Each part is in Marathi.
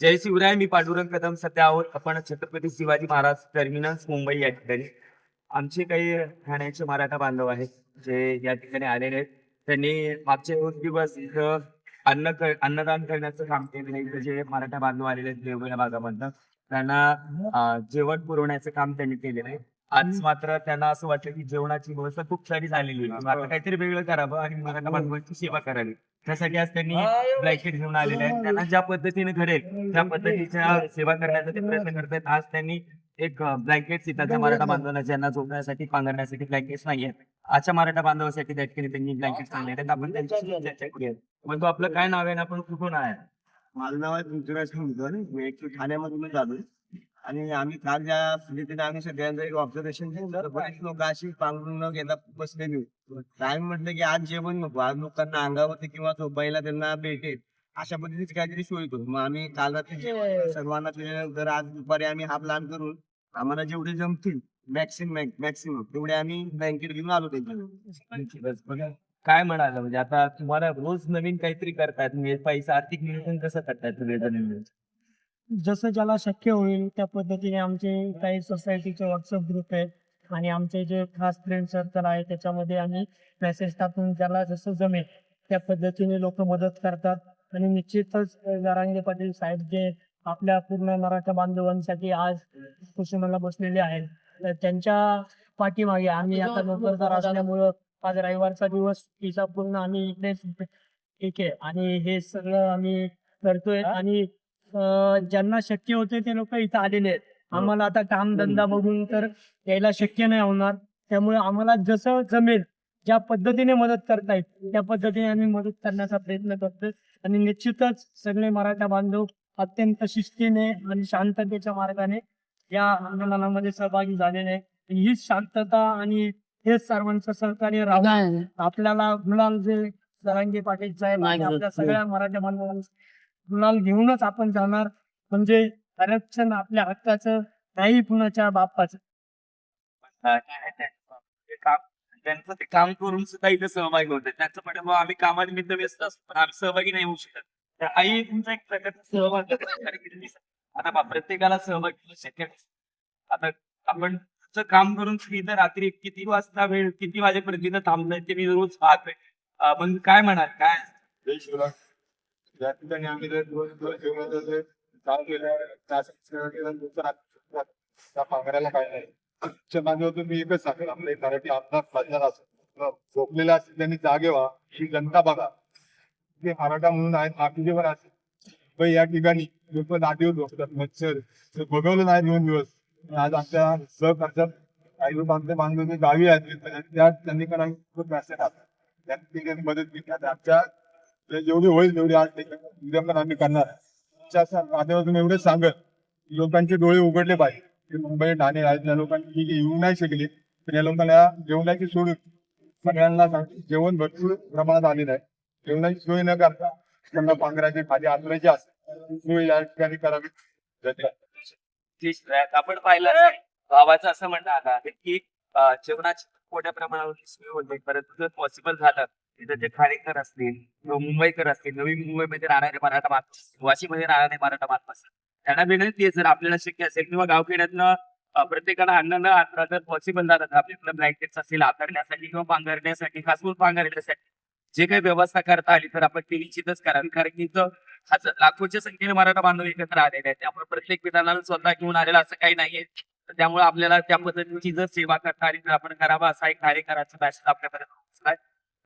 जय शिवराय मी पांडुरंग कदम सध्या आहोत आपण छत्रपती शिवाजी महाराज टर्मिनस मुंबई या ठिकाणी. आमचे काही ठाण्याचे मराठा बांधव आहेत जे या ठिकाणी आलेले आहेत. त्यांनी मागचे दोन दिवस इथं अन्न अन्नदान करण्याचं काम केलेलं आहे. इथं जे मराठा बांधव आलेले आहेत वेगवेगळ्या भागामधनं त्यांना जेवण पुरवण्याचं काम त्यांनी केलेलं आहे. आज मात्र त्यांना असं वाटलं की जेवणाची व्यवस्था खूप सारी झालेली आहे. मग आता काहीतरी वेगळं करावं आणि मराठा बांधवांची सेवा करावी. त्यासाठी आज त्यांनी ब्लँकेट घेऊन आलेले आहेत. त्यांना ज्या पद्धतीने घडेल त्या पद्धतीच्या सेवा करण्याचा ते प्रयत्न करतात आज त्यांनी एक ब्लँकेट सीताच्या मराठा बांधवांना ज्यांना झोपण्यासाठी पांघरण्यासाठी ब्लँकेट्स नाही आहेत. आजच्या मराठा बांधवासाठी त्या ठिकाणी त्यांनी ब्लँकेट आणले आहेत. आपण करूया. मग तो आपलं काय नाव आहे आपण कुठून आहे माझं नाव आहे पृथ्वीराज मी एक ठाण्यामधूनच आलोय. आणि आम्ही काल ज्या म्हणजे पद्धतीने आम्ही सगळ्यांचं एक ऑब्झर्वेशन केलं बरेच लोक अशी पांघरून न बसलेली होती. आम्ही म्हटलं की आज जेवण नको आज लोकांना अंगावरती किंवा झोपायला त्यांना भेटेल अशा पद्धतीची काहीतरी सोय करू. मग आम्ही काल रात्री सर्वांना दिल्यानंतर आज दुपारी आम्ही हा प्लॅन करून आम्हाला जेवढे जमतील मॅक्सिमम मॅक्सिमम तेवढे आम्ही बँकेत घेऊन आलो त्यांच्याकडे बस बघा. काय म्हणाला म्हणजे आता तुम्हाला रोज नवीन काहीतरी करतायत म्हणजे पैसा आर्थिक नियोजन कसं करतायत सगळेजण जसं ज्याला शक्य होईल त्या पद्धतीने आमचे काही सोसायटीचे व्हॉट्सअप ग्रुप आहेत आणि आमचे जे खास फ्रेंड सर्कल आहे त्याच्यामध्ये आम्ही मेसेज टाकून ज्याला जसं जमेल त्या पद्धतीने लोक मदत करतात. आणि निश्चितच गारांगे पाटील साहेब जे आपल्या पूर्ण मराठा बांधवांसाठी आज कुसुमाला बसलेले आहेत तर त्यांच्या पाठीमागे आम्ही आता नोकरदार असल्यामुळं आज रविवारचा दिवस तिचा पूर्ण आम्ही इकडेच ठीक आहे आणि हे सगळं आम्ही करतोय आणि ज्यांना शक्य होते ते लोक इथं आलेले आहेत. आम्हाला आता काम धंदा बघून तर यायला शक्य नाही होणार. त्यामुळे आम्हाला जसं जमेल ज्या पद्धतीने मदत करता येईल त्या पद्धतीने आम्ही मदत करण्याचा प्रयत्न करतोय. आणि निश्चितच सगळे मराठा बांधव अत्यंत शिस्तीने आणि शांततेच्या मार्गाने या आंदोलनामध्ये सहभागी झालेले हीच शांतता आणि हेच सर्वांचं सहकार्य राहून आपल्याला गुलाल जे जरांगे पाटील साहेब आणि आपल्या सगळ्या मराठा बांधवांना गुलाल घेऊनच आपण जाणार. म्हणजे आरक्षण आपल्या हक्काचं नाही कुणाच्या बापाचं. त्यांचं? ते काम त्यांचं ते काम करून सुद्धा इथे सहभागी होते त्यांचं पण आम्ही कामानिमित्त व्यस्त असतो पण आम्ही सहभागी नाही होऊ शकत. तर आई तुमचा एक प्रकारचा सहभाग आता प्रत्येकाला सहभाग शक्य. आता आपण तुमचं काम करून इथं रात्री किती वाजता वेळ किती वाजेपर्यंत इथं थांबताय ते मी रोज पाहतोय. मग काय म्हणाल? काय? जय शिवराय. या ठिकाणी आम्ही जर दोन दिवस जेवणाचं जे काम केलं त्यासाठी सेवा केलं तुमचं त्या पांघरायला काय नाही. आजच्या मी एकच सांगेन आपले मराठी आमदार खासदार झोपलेला असेल त्यांनी जागे व्हा ही जनता बघा. ते मराठा म्हणून आहेत बाकीचे असेल. पण या ठिकाणी लोक नादीवर झोपतात मच्छर. ते बघवलं नाही दोन दिवस. आज आमच्या सहकार्यात आई लोक आमच्या बांधव गावी आहेत. त्या त्यांनी पण आम्ही खूप मॅसेज टाकला. त्या ठिकाणी मदत केली आमच्या जेवढी होईल तेवढी आज ते आम्ही करणार. आहे. माध्यमातून एवढंच सांगत लोकांचे डोळे उघडले पाहिजे. की मुंबई ठाणे राज्यातल्या लोकांनी येऊ नाही शकले पण या लोकांना जेवणाची सोय सगळ्यांना सांग जेवण भरपूर प्रमाणात आलेलं आहे. जेवणाची सोय न करता त्यांना पांघराचे खाली आंतरायचे असते सोय या ठिकाणी करावी. आपण पाहिलं गावाचं असं म्हणणं आता की जेवणाची मोठ्या प्रमाणावर सोय होते. परंतु पॉसिबल झालं तिथे जे खाडेकर असतील किंवा मुंबईकर असतील नवी मुंबईमध्ये राहणारे मराठा बांधव वाशीमध्ये राहणारे मराठा बांधव असतील त्यांना विनंती आहे जर आपल्याला शक्य असेल किंवा गावखेड्यातनं प्रत्येकाला अन्न न आणता जर पॉसिबल झालं तर आपल्याकडे ब्लँकेट्स असतील आकारण्यासाठी किंवा पांघरण्यासाठी खास करून पांघरण्यासाठी जे काही व्यवस्था करता आली तर आपण ती निश्चितच करावी कारण की इथं हजार लाखोच्या संख्येने मराठा बांधव एकत्र आलेले आहेत. त्यामुळे प्रत्येक विधानाला स्वतः घेऊन आलेला असं काही नाहीये. तर त्यामुळे आपल्याला त्या पद्धतीची जर सेवा करता आली तर आपण करावा असा एक कार्यकराचा मॅसेज आपल्यापर्यंत पोहोचलाय.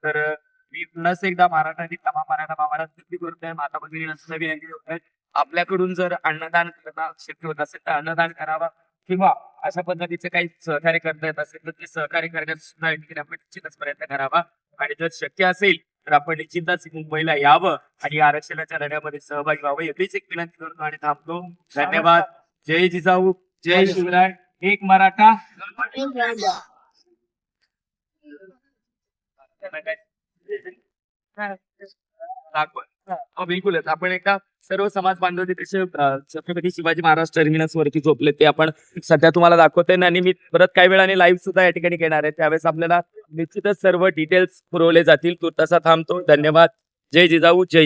तर मी पुन्हा एकदा मराठा तमाम मराठा बाबाला विनंती करतोय. माता भगिनींना विनंती करतोय आपल्याकडून जर अन्नदान करता शक्य होत असेल तर अन्नदान करावा किंवा अशा पद्धतीचे काही सहकार्य करता येत असेल तर ते सहकार्य करण्याचा सुद्धा या ठिकाणी आपण निश्चितच प्रयत्न करावा. आणि जर शक्य असेल तर आपण निश्चितच मुंबईला यावं आणि आरक्षणाच्या लढ्यामध्ये सहभागी व्हावं. एवढीच एक विनंती करतो आणि थांबतो. धन्यवाद. जय जिजाऊ. जय शिवराय. एक मराठा. त्यांना काय बिलकुलच आपण एकदा सर्व समाज बांधव कसे छत्रपती शिवाजी महाराज टर्मिनस वरती झोपले ते आपण सध्या तुम्हाला दाखवतोय. आणि मी परत काही वेळाने लाईव्ह सुद्धा या ठिकाणी घेणार आहे. त्यावेळेस आपल्याला निश्चितच सर्व डिटेल्स पुरवले जातील. तू तसा थांबतो. धन्यवाद. जय जिजाऊ. जय